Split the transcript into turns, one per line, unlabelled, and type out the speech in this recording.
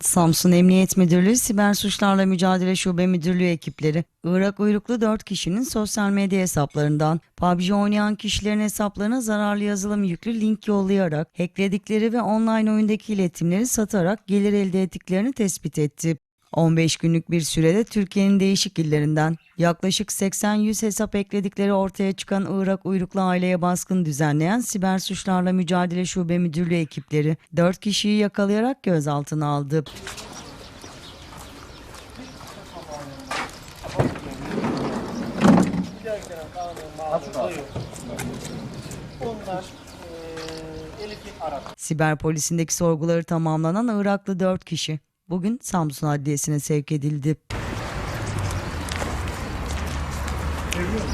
Samsun Emniyet Müdürlüğü Siber Suçlarla Mücadele Şube Müdürlüğü ekipleri Irak uyruklu 4 kişinin sosyal medya hesaplarından PUBG oynayan kişilerin hesaplarına zararlı yazılım yüklü link yollayarak hackledikleri ve online oyundaki iletimleri satarak gelir elde ettiklerini tespit etti. 15 günlük bir sürede Türkiye'nin değişik illerinden yaklaşık 80-100 hesap ekledikleri ortaya çıkan Irak uyruklu aileye baskın düzenleyen Siber Suçlarla Mücadele Şube Müdürlüğü ekipleri 4 kişiyi yakalayarak gözaltına aldı. Siber polisindeki sorguları tamamlanan Iraklı 4 kişi bugün Samsun Adliyesi'ne sevk edildi. Seviyor musun?